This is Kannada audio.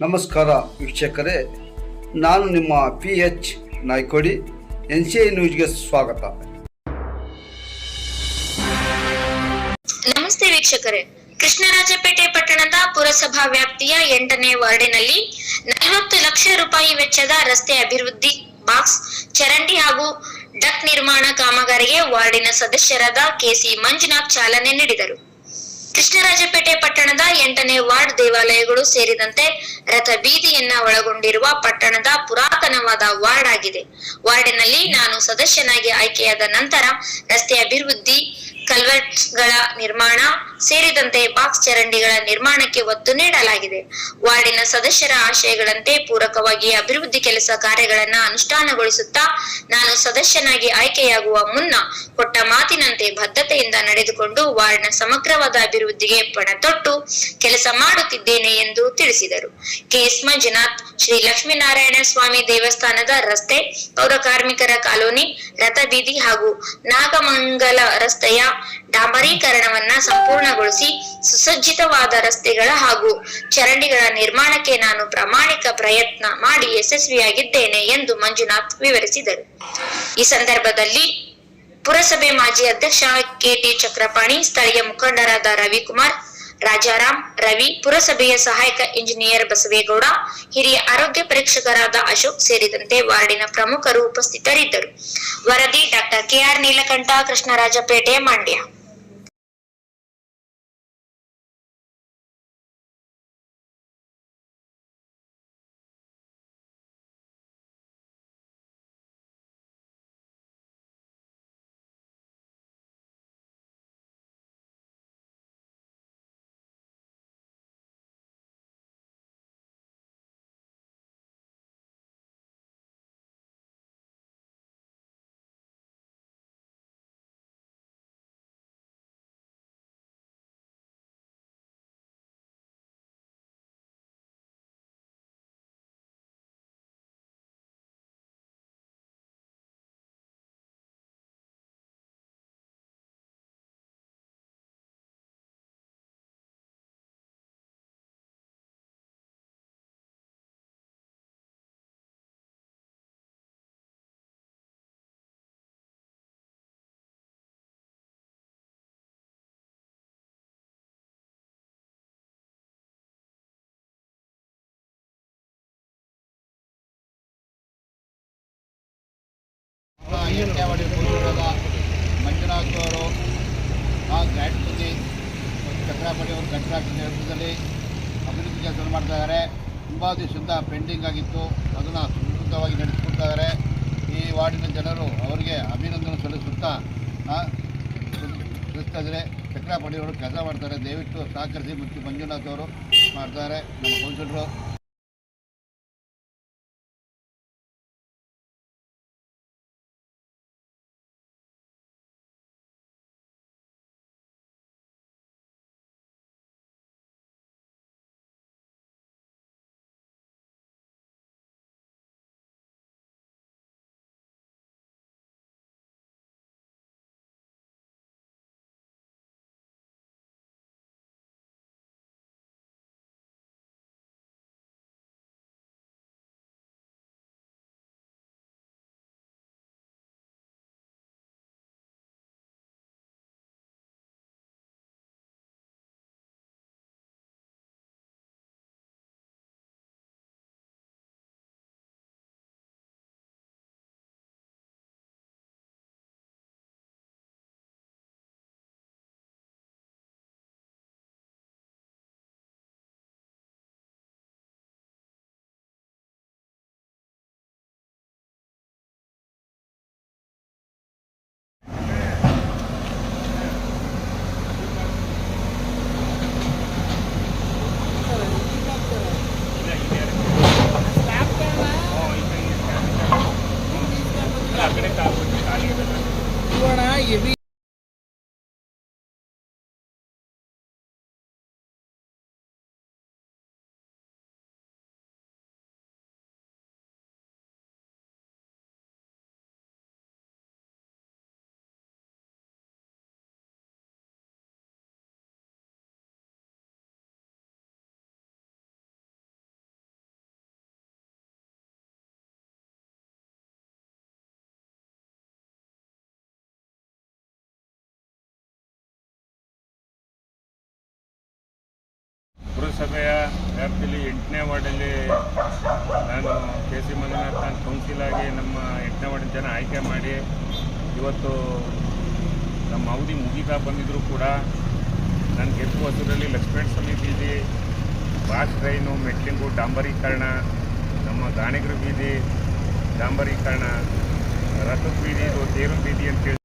ನಮಸ್ಕಾರ ವೀಕ್ಷಕರೇ, ನಾನು ನಿಮ್ಮ P H Naikodi N C I ನ್ಯೂಸ್ಗೆ ಸ್ವಾಗತ. ನಮಸ್ತೆ ವೀಕ್ಷಕರೇ, ಕೃಷ್ಣರಾಜಪೇಟೆ ಪಟ್ಟಣದ ಪುರಸಭಾ ವ್ಯಾಪ್ತಿಯ ಎಂಟನೇ ವಾರ್ಡಿನಲ್ಲಿ ನಲವತ್ತು ಲಕ್ಷ ರೂಪಾಯಿ ವೆಚ್ಚದ ರಸ್ತೆ ಅಭಿವೃದ್ಧಿ ಬಾಕ್ಸ್ ಚರಂಡಿ ಹಾಗೂ ಡಕ್ ನಿರ್ಮಾಣ ಕಾಮಗಾರಿಗೆ ವಾರ್ಡಿನ ಸದಸ್ಯರಾದ ಕೆಸಿ ಮಂಜುನಾಥ್ ಚಾಲನೆ ನೀಡಿದರು. ಕೃಷ್ಣರಾಜಪೇಟೆ ಪಟ್ಟಣದ ಎಂಟನೇ ವಾರ್ಡ್ ದೇವಾಲಯಗಳು ಸೇರಿದಂತೆ ರಥ ಬೀದಿಯನ್ನ ಒಳಗೊಂಡಿರುವ ಪಟ್ಟಣದ ಪುರಾತನವಾದ ವಾರ್ಡ್ ಆಗಿದೆ. ವಾರ್ಡಿನಲ್ಲಿ ನಾನು ಸದಸ್ಯನಾಗಿ ಆಯ್ಕೆಯಾದ ನಂತರ ರಸ್ತೆ ಅಭಿವೃದ್ಧಿ ಕಲ್ವರ್ಟ್ಸ್ಗಳ ನಿರ್ಮಾಣ ಸೇರಿದಂತೆ ಬಾಕ್ಸ್ ಚರಂಡಿಗಳ ನಿರ್ಮಾಣಕ್ಕೆ ಒತ್ತು ನೀಡಲಾಗಿದೆ. ವಾರ್ಡಿನ ಸದಸ್ಯರ ಆಶಯಗಳಂತೆ ಪೂರಕವಾಗಿ ಅಭಿವೃದ್ಧಿ ಕೆಲಸ ಕಾರ್ಯಗಳನ್ನ ಅನುಷ್ಠಾನಗೊಳಿಸುತ್ತಾ ನಾನು ಸದಸ್ಯನಾಗಿ ಆಯ್ಕೆಯಾಗುವ ಮುನ್ನ ಕೊಟ್ಟ ಮಾತಿನಂತೆ ಬದ್ಧತೆಯಿಂದ ನಡೆದುಕೊಂಡು ವಾರ್ಡ್ನ ಸಮಗ್ರವಾದ ಅಭಿವೃದ್ಧಿಗೆ ಪಣತೊಟ್ಟು ಕೆಲಸ ಮಾಡುತ್ತಿದ್ದೇನೆ ಎಂದು ತಿಳಿಸಿದರು. ಕೆಎಸ್ ಮಂಜುನಾಥ್, ಶ್ರೀ ಲಕ್ಷ್ಮೀನಾರಾಯಣ ಸ್ವಾಮಿ ದೇವಸ್ಥಾನದ ರಸ್ತೆ, ಪೌರ ಕಾರ್ಮಿಕರ ಕಾಲೋನಿ, ರಥಬೀದಿ ಹಾಗೂ ನಾಗಮಂಗಲ ರಸ್ತೆಯ ಡಾಂಬರೀಕರಣವನ್ನ ಸಂಪೂರ್ಣಗೊಳಿಸಿ ಸುಸಜ್ಜಿತವಾದ ರಸ್ತೆಗಳ ಹಾಗೂ ಚರಂಡಿಗಳ ನಿರ್ಮಾಣಕ್ಕೆ ನಾನು ಪ್ರಾಮಾಣಿಕ ಪ್ರಯತ್ನ ಮಾಡಿ ಯಶಸ್ವಿಯಾಗಿದ್ದೇನೆ ಎಂದು ಮಂಜುನಾಥ್ ವಿವರಿಸಿದರು. ಈ ಸಂದರ್ಭದಲ್ಲಿ ಪುರಸಭೆ ಮಾಜಿ ಅಧ್ಯಕ್ಷ ಕೆಟಿ ಚಕ್ರಪಾಣಿ, ಸ್ಥಳೀಯ ಮುಖಂಡರಾದ ರವಿಕುಮಾರ್, ರಾಜಾರಾಮ್, ರವಿ, ಪುರಸಭೆಯ ಸಹಾಯಕ ಇಂಜಿನಿಯರ್ ಬಸವೇಗೌಡ, ಹಿರಿಯ ಆರೋಗ್ಯ ಪರೀಕ್ಷಕರಾದ ಅಶೋಕ್ ಸೇರಿದಂತೆ ವಾರ್ಡಿನ ಪ್ರಮುಖರು ಉಪಸ್ಥಿತರಿದ್ದರು. ವರದಿ ಡಾಕ್ಟರ್ ಕೆಆರ್ ನೀಲಕಂಠ, ಕೃಷ್ಣರಾಜಪೇಟೆ, ಮಂಡ್ಯ. ಎಂಟನೇವಾಡಿ ಪುರಸಭೆಯ ಮಂಜುನಾಥ್ ಅವರು ಆ ಗಾಯತ್ರಿ ಚಕ್ರಾಪಡಿ ಅವರು ಕಟ್ಟಡ ನೇತೃತ್ವದಲ್ಲಿ ಅಭಿವೃದ್ಧಿ ಕೆಲಸ ಮಾಡ್ತಾ ಇದ್ದಾರೆ. ತುಂಬ ದಿವಸದಿಂದ ಪೆಂಡಿಂಗ್ ಆಗಿತ್ತು. ಅದನ್ನು ಸುಸೂತ್ರವಾಗಿ ನಡೆಸಿಕೊಡ್ತಾ ಇದ್ದಾರೆ. ಈ ವಾರ್ಡಿನ ಜನರು ಅವರಿಗೆ ಅಭಿನಂದನೆ ಸಲ್ಲಿಸುತ್ತಾ ಸಲ್ಲಿಸ್ತಾ ಇದ್ದಾರೆ. ಚಕ್ರಾಪಡಿ ಕೆಲಸ ಮಾಡ್ತಾರೆ ದಯವಿಟ್ಟು ಸಹಕರಿಸಿ ಮತ್ತು ಮಂಜುನಾಥ್ ಅವರು ಮಾಡ್ತಾರೆ ನಮ್ಮ ಕೌನ್ಸಿಲರು ಪುರಸಭೆಯ ವ್ಯಾಪ್ತಿಯಲ್ಲಿ ಎಂಟನೇ ವಾರ್ಡಲ್ಲಿ ನಾನು ಕೆ ಸಿ ಮಂಜುನಾಥ್ ನಾನು ಕೌನ್ಸಿಲ್ ಆಗಿ ನಮ್ಮ ಎಂಟನೇ ವಾರ್ಡಿನ ಜನ ಆಯ್ಕೆ ಮಾಡಿ ಇವತ್ತು ನಮ್ಮ ಅವಧಿ ಮುಗಿತಾ ಬಂದಿದ್ದರೂ ಕೂಡ ನನ್ನ ಗೆದ್ದು ಹೊಸೂರಲ್ಲಿ ಲಕ್ಷ್ಮಣ ಸ್ವಾಮಿ ಬೀದಿ ಬಾಸ್ ಟ್ರೈನು ಮೆಟ್ಲಿಂಗು ಡಾಂಬರೀಕರಣ, ನಮ್ಮ ಗಾಣಿಗರ ಬೀದಿ, ಡಾಂಬರೀಕರಣ, ರಥದ ಬೀದಿ, ಇದು ತೇರು ಬೀದಿ ಅಂತೇಳಿ